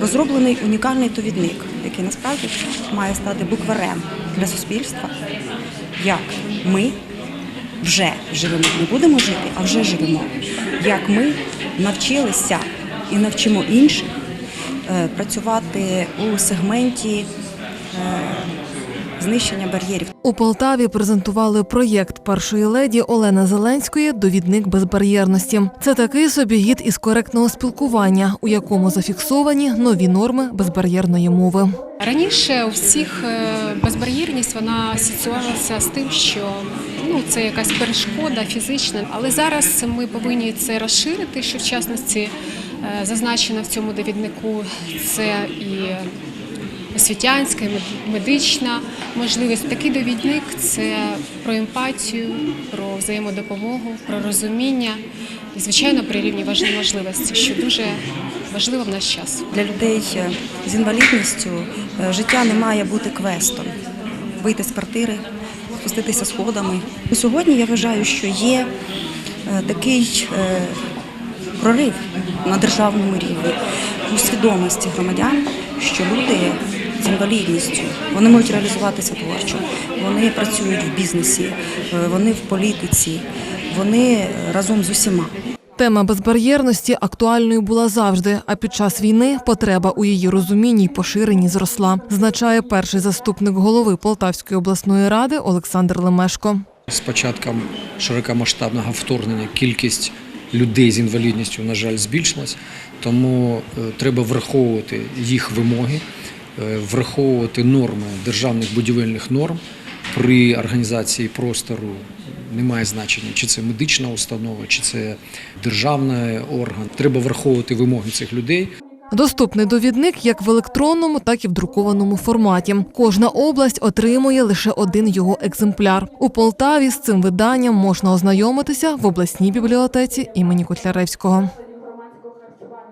розроблений унікальний довідник, який насправді має стати букварем для суспільства, як ми вже живемо, не будемо жити, а вже живемо. Як ми навчилися і навчимо інших е, працювати у сегменті е, знищення бар'єрів. У Полтаві презентували проєкт першої леді Олени Зеленської Довідник безбар'єрності. Це такий собі гід із коректного спілкування, у якому зафіксовані нові норми безбар'єрної мови. Раніше у всіх е, безбар'єрність вона асоціювалася з тим, що ну це якась перешкода фізична. Але зараз ми повинні це розширити, що в частності е, зазначено в цьому довіднику це і освітянська, медична можливість. Такий довідник це про емпатію, про взаємодопомогу, про розуміння і, звичайно, про рівні можливості, що дуже важливо в наш час. Для людей з інвалідністю е, життя не має бути квестом. Вийти з квартири, спуститися сходами. І Сьогодні я вважаю, що є е, такий е, прорив на державному рівні у свідомості громадян, що люди з інвалідністю вони можуть реалізуватися творчо, вони працюють в бізнесі, е, вони в політиці, вони е, разом з усіма. Тема безбар'єрності актуальною була завжди, а під час війни потреба у її розумінні й поширенні зросла, зазначає перший заступник голови Полтавської обласної ради Олександр Лемешко. З початком широкомасштабного вторгнення кількість людей з інвалідністю, на жаль, збільшилась, тому е, треба враховувати їх вимоги, враховувати норми державних будівельних норм при організації простору. Немає значення, чи це медична установа, чи це державний орган. Треба враховувати вимоги цих людей. Доступний довідник як в електронному, так і в друкованому форматі. Кожна область отримує лише один його екземпляр. У Полтаві з цим виданням можна ознайомитися в обласній бібліотеці імені Котляревського.